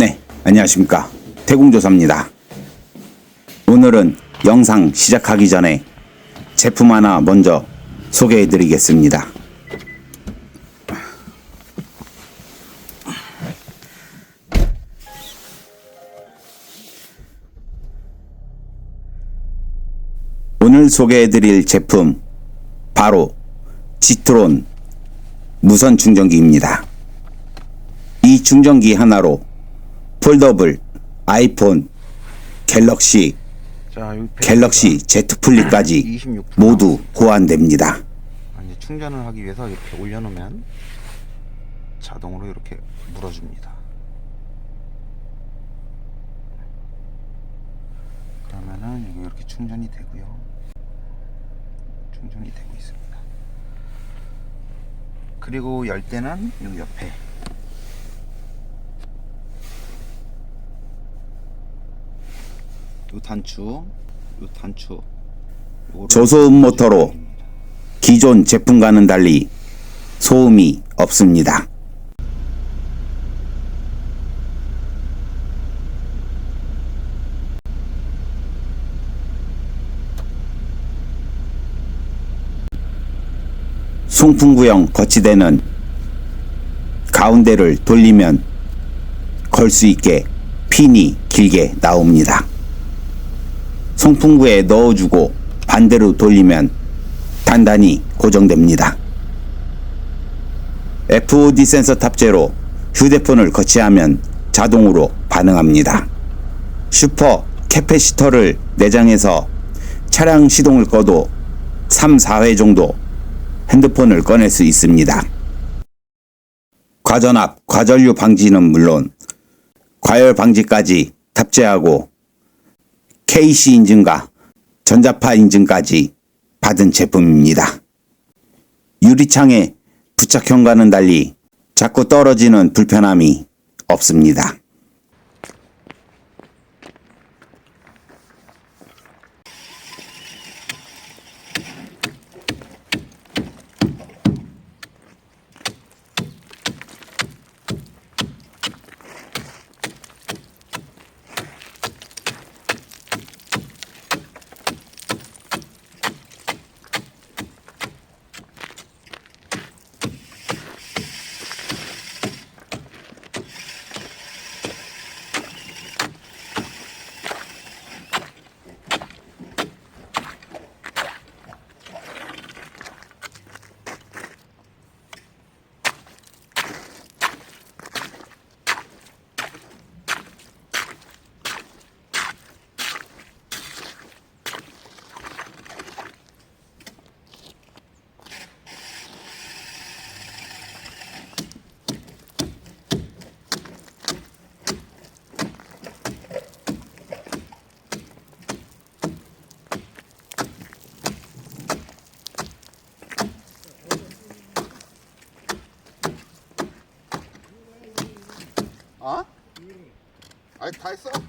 네, 안녕하십니까. 태궁조사입니다. 오늘은 영상 시작하기 전에 제품 하나 먼저 소개해 드리겠습니다. 오늘 소개해 드릴 제품 바로 지트론 무선 충전기입니다. 이 충전기 하나로 폴더블, 아이폰, 갤럭시, 자, 여기 갤럭시 Z 플립까지 26 모두 호환됩니다. 아, 이제 충전을 하기 위해서 이렇게 올려놓으면 자동으로 이렇게 물어줍니다. 그러면은 여기 이렇게 충전이 되고요. 충전이 되고 있습니다. 그리고 열 때는 여기 옆에 요 단추, 요 단추 저소음 모터로 기존 제품과는 달리 소음이 없습니다. 송풍구형 거치대는 가운데를 돌리면 걸 수 있게 핀이 길게 나옵니다. 송풍구에 넣어주고 반대로 돌리면 단단히 고정됩니다. FOD 센서 탑재로 휴대폰을 거치하면 자동으로 반응합니다. 슈퍼 캐패시터를 내장해서 차량 시동을 꺼도 3, 4회 정도 핸드폰을 꺼낼 수 있습니다. 과전압, 과전류 방지는 물론 과열 방지까지 탑재하고 KC 인증과 전자파 인증까지 받은 제품입니다. 유리창에 부착형과는 달리 자꾸 떨어지는 불편함이 없습니다. 어? 아니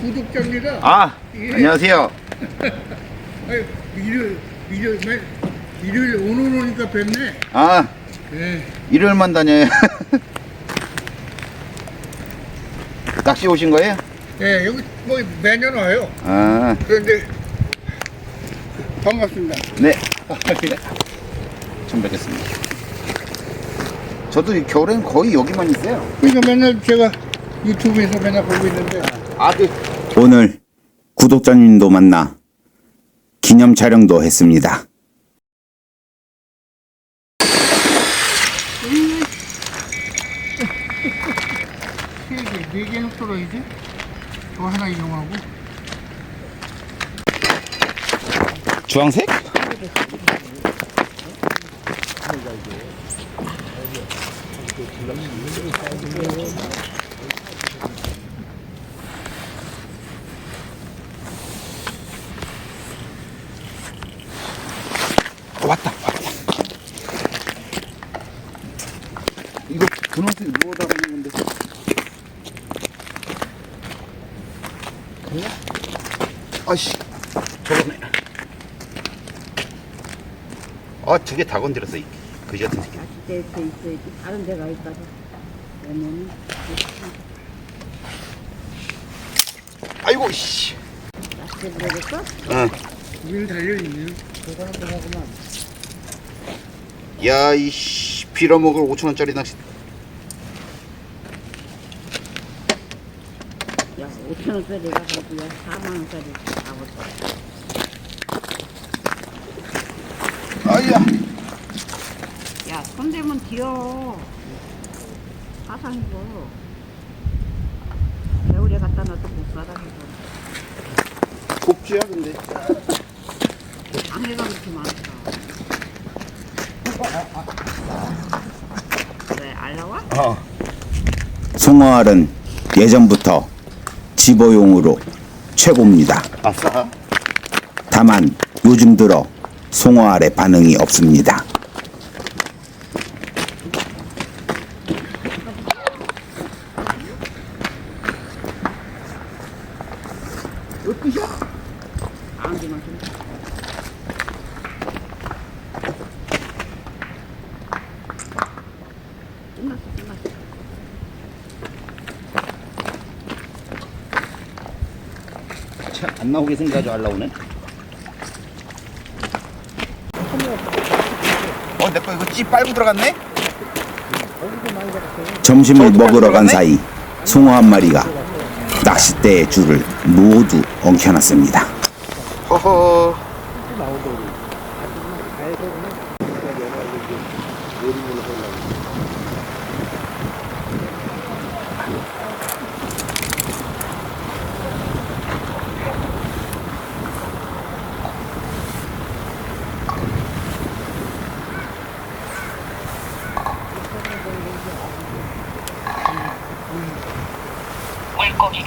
구독자입니다. 아 예. 안녕하세요. 아유, 일요일, 일요일, 매- 일요일 오늘 오니까 뵙네. 아 예. 일요일만 다녀요. 낚시 오신 거예요? 예, 여기 뭐 매년 와요. 아 그런데 반갑습니다. 네. 처음 뵙겠습니다. 저도 이 겨울엔 거의 여기만 있어요. 그러니까 맨날 제가 유튜브에서 맨날 보고 있는데 아, 그 오늘 구독자님도 만나 기념 촬영도 했습니다. 세 개, 네 개는 떨어지지? 저 하나 이용하고 주황색? 어, 왔다, 왔다. 이거 분홍색 누워다가 있는 건데. 아씨, 저거네. 아, 저게 다 건드렸어, 이 그지 같은 새끼. 때돼 있어야지 다른 데가 있다가 왜냐면 아이고, 씨. 낚시 들어겠어? 응. 윌 달려있네요. 그거는 그거구만 야, 이씨. 빌어먹을 5천원짜리 낚시. 야 5천 원짜리가 어디야 4만 원짜리 잡았어 아야. 야 손대면 뒤어 사상이고 겨울에 갖다 놔도 못 이거 복주야, 근데. 장애가 그렇게 많다 왜? 어. 송어알은 예전부터 집어용으로 최고입니다. 아싸. 다만 요즘 들어 송어알의 반응이 없습니다. 안기만 좀 끝났어 끝났어 참, 안 나오게 생겨가지고 알 나오네. 어, 내 거 이거 찌 빨고 들어갔네? 점심을 먹으러 간 사이 송어 한 마리가 낚싯대의 줄을 모두 엉켜놨습니다. 허허.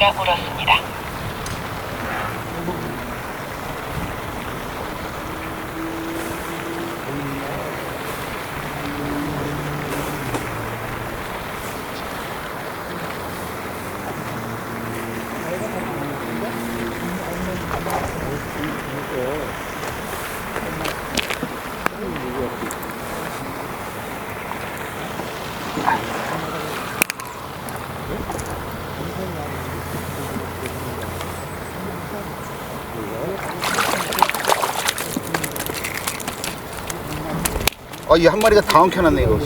물고기가 물었습니다. 아, 이한 마리가 다 엉켜놨네, 이거.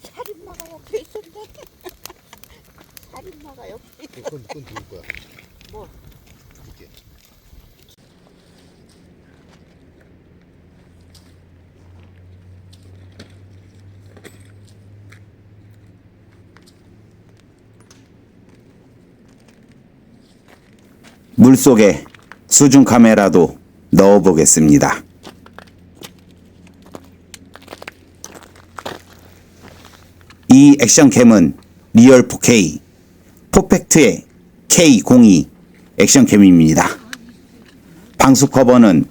살인마가 옆에 있었네 살인마가 옆에 그건, 그건 누울 거야. 뭐? 이게. 물속에 수중 카메라도 넣어보겠습니다. 이 액션캠은 리얼 4K, 포펙트의 K02 액션캠입니다. 방수 커버는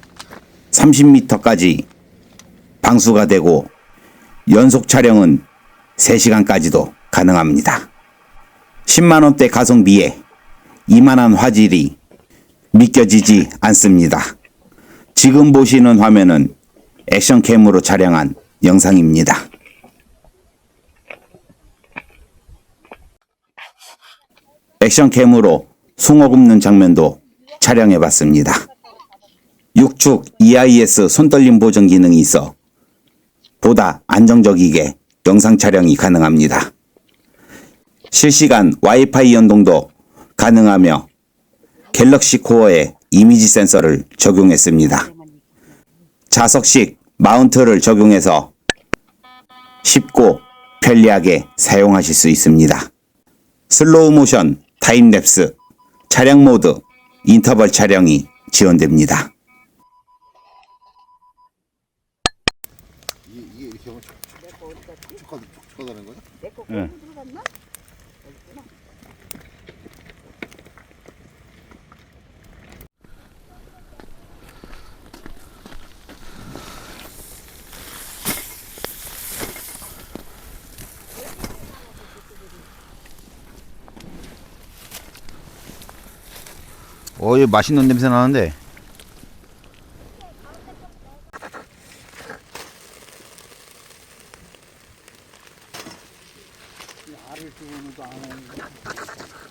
30m까지 방수가 되고 연속 촬영은 3시간까지도 가능합니다. 10만원대 가성비에 이만한 화질이 믿겨지지 않습니다. 지금 보시는 화면은 액션캠으로 촬영한 영상입니다. 액션캠으로 숭어 굽는 장면도 촬영해 봤습니다. 6축 EIS 손떨림 보정 기능이 있어 보다 안정적이게 영상 촬영이 가능합니다. 실시간 와이파이 연동도 가능하며 갤럭시 코어에 이미지 센서를 적용했습니다. 자석식 마운트를 적용해서 쉽고 편리하게 사용하실 수 있습니다. 슬로우 모션, 타임랩스, 차량 모드, 인터벌 촬영이 지원됩니다. 이게 이렇게 하면 촉촉하다는 거죠? 어이 맛있는 냄새 나는데. 알을 주고는 안 오는